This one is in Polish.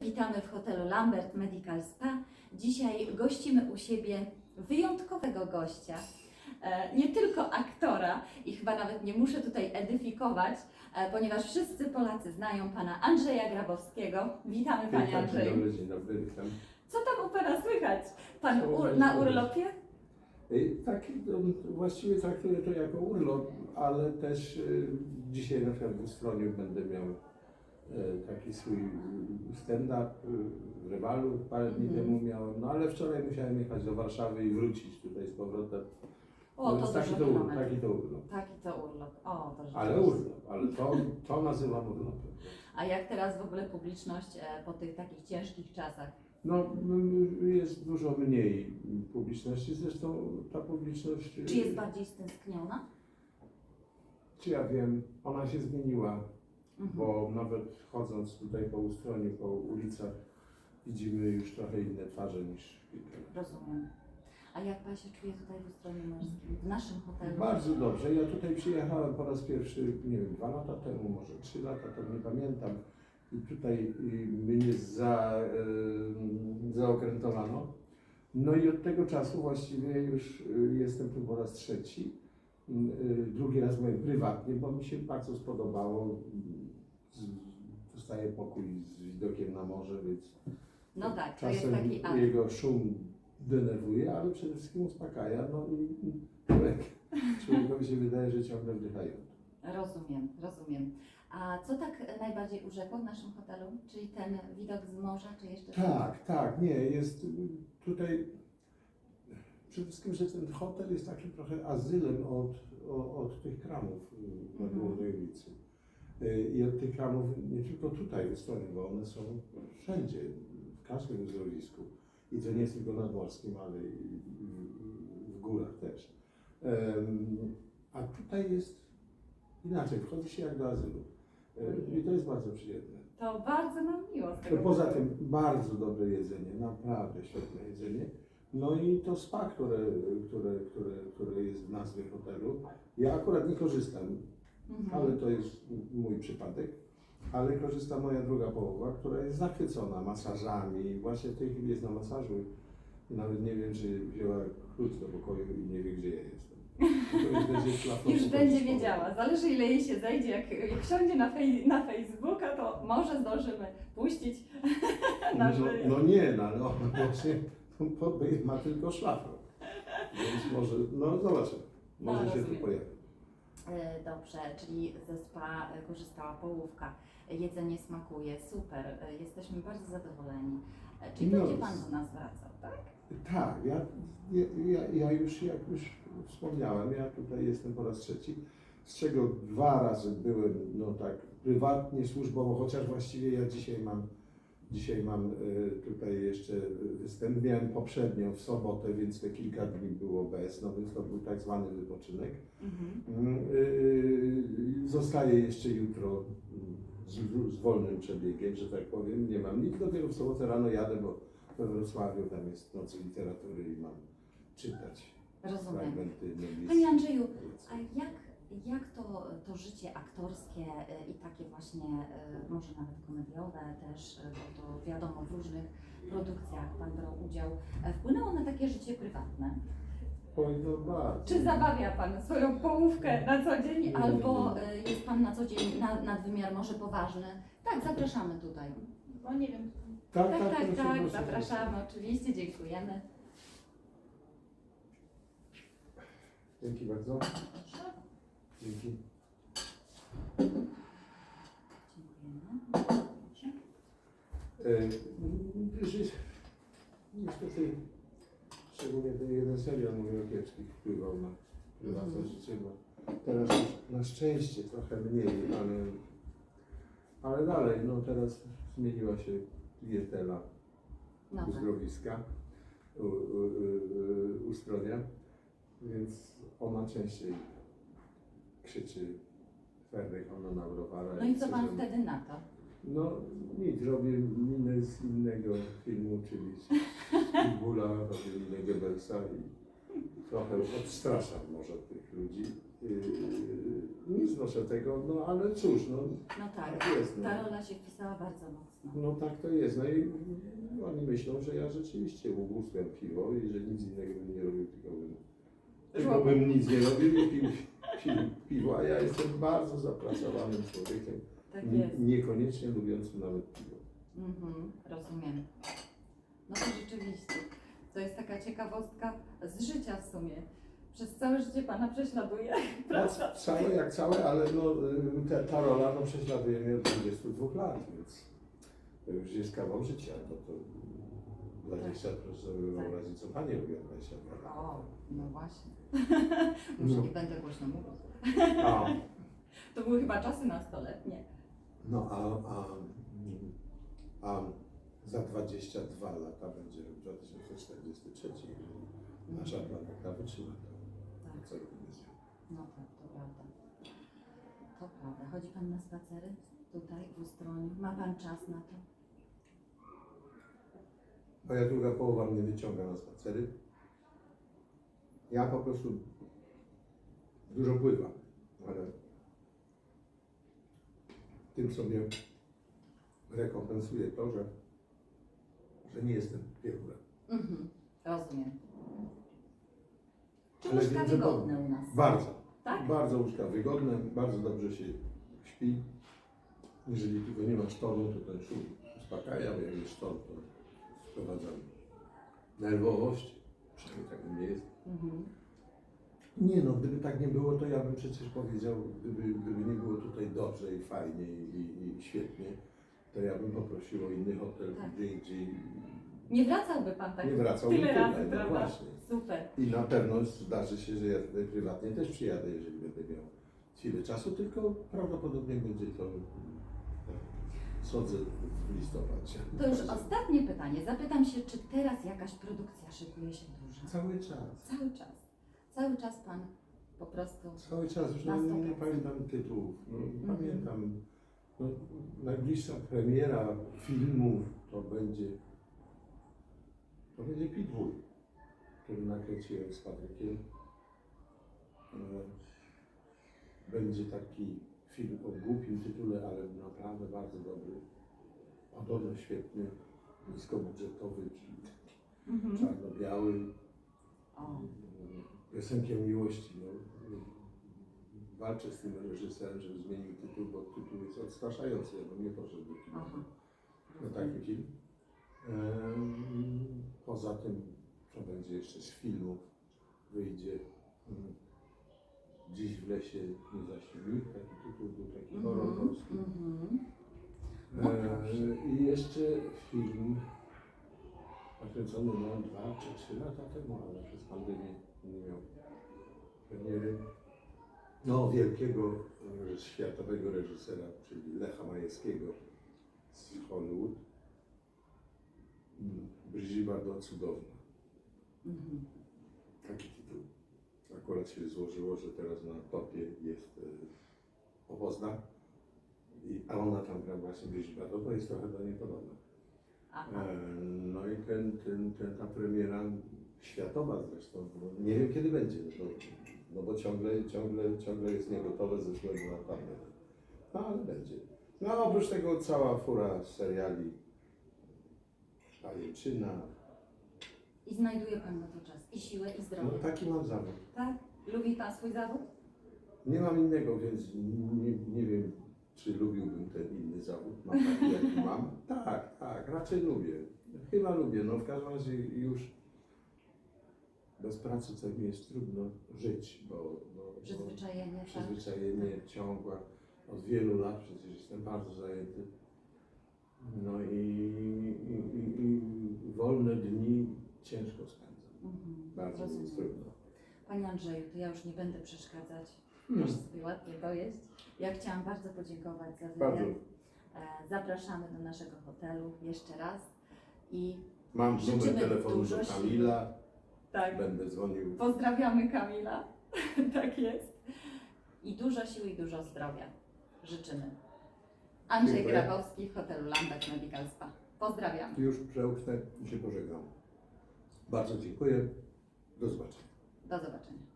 Witamy w hotelu Lambert Medical Spa. Dzisiaj gościmy u siebie wyjątkowego gościa. E, Nie tylko aktora i chyba nawet nie muszę tutaj edyfikować, e, ponieważ wszyscy Polacy znają pana Andrzeja Grabowskiego. Witamy panie Dzień Andrzeju. dobry, dzień dobry, witam. Co tam u pana słychać? Pan Co ur- u na urlopie? Y, Tak, no, właściwie traktuję to jako urlop, ale też y, dzisiaj na przykład w Ustroniu będę miał taki swój stand-up y, w Rywalu, parę dni Mhm. temu miałem, no ale wczoraj musiałem jechać do Warszawy i wrócić tutaj z powrotem. O, to Więc taki, to, taki to urlop. Taki to urlop. O, to Ale urlop, ale to, to nazywam urlopem. A jak teraz w ogóle publiczność e, po tych takich ciężkich czasach? No, jest dużo mniej publiczności, zresztą ta publiczność... Czy jest bardziej stęskniona? Czy ja wiem, ona się zmieniła, Mhm. bo nawet chodząc tutaj po Ustroniu, po ulicach, widzimy już trochę inne twarze niż kilka lat. Rozumiem. A jak Pan się czuje tutaj w Ustronie Morskim, w naszym hotelu? Bardzo dobrze. Ja tutaj przyjechałem po raz pierwszy, nie wiem, dwa lata temu, może trzy lata temu, nie pamiętam. I tutaj y, mnie za, y, zaokrętowano. No i od tego czasu właściwie już y, jestem tu po raz trzeci. Y, Drugi raz byłem prywatnie, bo mi się bardzo spodobało. Dostaję pokój z widokiem na morze, więc No tak, to jest czasem taki jego szum denerwuje, ale przede wszystkim uspokaja. No i człowiek, człowiekowi się wydaje, że ciągle wdychają. Rozumiem, rozumiem. A co tak najbardziej urzekło w naszym hotelu? Czyli ten widok z morza, czy jeszcze coś? Tak, tak, nie, jest tutaj przede wszystkim, że ten hotel jest takim trochę azylem od, od, od tych kramów na Mhm. Głównej ulicy. I od tych kramów nie tylko tutaj w Estorii, bo one są wszędzie, w każdym uzdrowisku. I to nie jest tylko nadmorskim, ale i w górach też. A tutaj jest inaczej, wchodzi się jak do azylu. Y, I to jest bardzo przyjemne. To bardzo nam miło No poza tym bardzo dobre jedzenie, naprawdę świetne jedzenie. No i to spa, które, które, które, które jest w nazwie hotelu. Ja akurat nie korzystam, Mhm. ale to jest mój przypadek. Ale korzysta moja druga połowa, która jest zachwycona masażami. Właśnie w tej chwili jest na masażu. I nawet nie wiem, czy wzięła klucz do pokoju i nie wie, gdzie ja jestem. To już będzie wiedziała. Zależy ile jej się zejdzie. Jak, jak siądzie na, fej, na Facebooka, to może zdążymy puścić na No, no nie, no ale on ma tylko szlafrok. Więc może, no zobaczymy. Może No, się tu pojawi. E, Dobrze, czyli ze spa e, korzystała połówka. Jedzenie smakuje, super. E, Jesteśmy bardzo zadowoleni. Czyli No. będzie Pan do nas wracał, tak? Tak, ja, ja, ja, ja już, jak już wspomniałem, ja tutaj jestem po raz trzeci, z czego dwa razy byłem, no tak, prywatnie, służbowo, chociaż właściwie ja dzisiaj mam, dzisiaj mam y, tutaj jeszcze występ, miałem poprzednio w sobotę, więc te kilka dni było bez, no więc to był tak zwany wypoczynek. Mhm. Mm, y, Zostaję jeszcze jutro z, z wolnym przebiegiem, że tak powiem. Nie mam nic, dopiero w sobotę rano jadę, bo we Wrocławiu tam jest noc literatury i mam czytać Rozumiem. fragmenty noblistów. Panie Andrzeju, a jak, jak to, to życie aktorskie e, i takie właśnie, e, może nawet komediowe też, e, bo to wiadomo w różnych produkcjach Pan brał udział, e, wpłynęło na takie życie prywatne? Oj, no bardzo. Czy zabawia Pan swoją połówkę na co dzień, Nie, albo nie. jest Pan na co dzień na, nadwymiar może poważny? Tak, zapraszamy tutaj. Bo nie wiem. Tak, Tak, tak, proszę, tak, proszę, zapraszamy, oczywiście, dziękujemy. Dzięki bardzo. Dzięki. Dziękujemy. E, ży- Niestety, szczególnie ten jeden serial mój opieczki wpływał na prywatne Mhm. życie, bo teraz już na szczęście trochę mniej, ale, ale dalej, no teraz zmieniła się klientela No tak. uzdrowiska u, u, u, ustronia, więc ona częściej krzyczy Ferdek, ona na browara. No i co Pan wtedy na to? no nic, robię minę z innego filmu, czyli z Pitbulla, robię minę Goebbelsa i trochę odstraszam może tych ludzi. Yy, nie znoszę tego, no ale cóż, no No tak, tak jest. No. ta rola się wpisała bardzo mocno. No tak to jest. No i oni myślą, że ja rzeczywiście ubóstwiam piwo i że nic innego bym nie robił, tylko bym, tylko bym nic nie robił i pił, piwo. A ja jestem bardzo zapracowanym człowiekiem, Tak n- jest. niekoniecznie lubiącym nawet piwo. Mhm, rozumiem. No to rzeczywiście. To jest taka ciekawostka z życia w sumie. Przez całe życie Pana prześladuje praca. No, całe jak całe, ale no, y, ta, ta rola no, prześladuje mnie od 22 lat, więc to już jest kawał życia. To 20 proszę Tak. razy co Panie lubią 22 lat. O, no właśnie. Już No. nie będę głośno mówić. A, To były chyba czasy nastoletnie. No a, a, a za 22 lata będzie rok 2043. Nasza planeta wytrzyma to. Tak, Co robimy z nią? no tak, to prawda. To prawda. Chodzi Pan na spacery tutaj w Ustroniu? Ma Pan czas na to? Moja druga połowa mnie wyciąga na spacery. Ja po prostu dużo pływam, ale tym sobie rekompensuję to, że, że nie jestem piechurem. Mhm, rozumiem. Czy Ale łóżka wiem, że wygodne u nas? Bardzo. Tak? Bardzo łóżka wygodne, bardzo dobrze się śpi. Jeżeli tylko nie ma sztormu, to ten szum uspokaja, bo jak jest sztorm, to sprowadza nerwowość. Przynajmniej tak nie jest. Mhm. Nie no, gdyby tak nie było, to ja bym przecież powiedział, gdyby, gdyby nie było tutaj dobrze i fajnie i, i, świetnie, to ja bym poprosił o inny hotel, Tak. gdzie indziej Nie wracałby Pan tak nie wracałbym tyle tutaj, razy, no prawda? właśnie. Super. I na pewno zdarzy się, że ja tutaj prywatnie też przyjadę, jeżeli będę miał chwilę czasu, tylko prawdopodobnie będzie to sądzę w listopadzie. To już ostatnie pytanie. Zapytam się, czy teraz jakaś produkcja szykuje się duża? Cały czas. Cały czas. Cały czas Pan po prostu... Cały czas, już Na nie 100%. pamiętam tytułów. No, Mhm. Pamiętam, no, najbliższa premiera filmów to będzie, to będzie Pitbull, który nakręciłem z Patrykiem. E, Będzie taki film o głupim tytule, ale naprawdę bardzo dobry. Podobno świetny, niskobudżetowy, Mhm. czarno-biały. O, Piosenkę miłości. No, walczę z tym reżyserem, żeby zmienił tytuł, bo tytuł jest odstraszający. Ja bym nie poszedł do kina na taki film. Poza tym, co będzie jeszcze z filmów, wyjdzie mm, Dziś w lesie nie zaśnił. Taki tytuł był taki horror Mhm. polski. Mhm. No E, proszę. I jeszcze film nakręcony no, dwa czy trzy lata temu, ale przez pandemię nie miał premiery. No, wielkiego światowego reżysera, czyli Lecha Majewskiego z Hollywood. Mm, Brigitte Bardot cudowna. Mhm. Taki tytuł. Akurat się złożyło, że teraz na topie jest e, Opozna. I, a ona tam gra właśnie bo jest trochę do niej podobna. E, No i ten, ten, ten, ta premiera światowa zresztą, nie wiem kiedy będzie, no bo, no bo ciągle, ciągle, ciągle jest niegotowe ze względu na pandemię. No ale będzie. No a oprócz tego cała fura seriali, pajęczyna, I znajduje Pan na to czas. I siłę, i no zdrowie. taki mam zawód. Tak? Lubi Pan swój zawód? Nie mam innego, więc nie, nie wiem, czy lubiłbym ten inny zawód. Mam taki, jaki mam. Tak, tak, raczej lubię. Chyba lubię. No w każdym razie już bez pracy co mi jest trudno żyć, bo, bo, bo Przyzwyczajenie, tak? przyzwyczajenie ciągła od wielu lat przecież jestem bardzo zajęty. No i, i, i, i ciężko spędzam. Mhm. Bardzo mi jest Rozumiem. trudno. Panie Andrzeju, to ja już nie będę przeszkadzać. Hmm. Proszę sobie ładnie dojeść. Ja chciałam bardzo podziękować za Bardzo. wywiad. E, Zapraszamy do naszego hotelu jeszcze raz. I Mam numer Życzymy telefonu dużo do. Kamila. tak, Będę dzwonił. pozdrawiamy Kamila. tak jest. I dużo siły i dużo zdrowia. Życzymy. Andrzej Dziękuję. Grabowski w hotelu Lambert Medical Spa. Pozdrawiam. Już przełknę i się pożegnam. Bardzo dziękuję. Do zobaczenia. Do zobaczenia.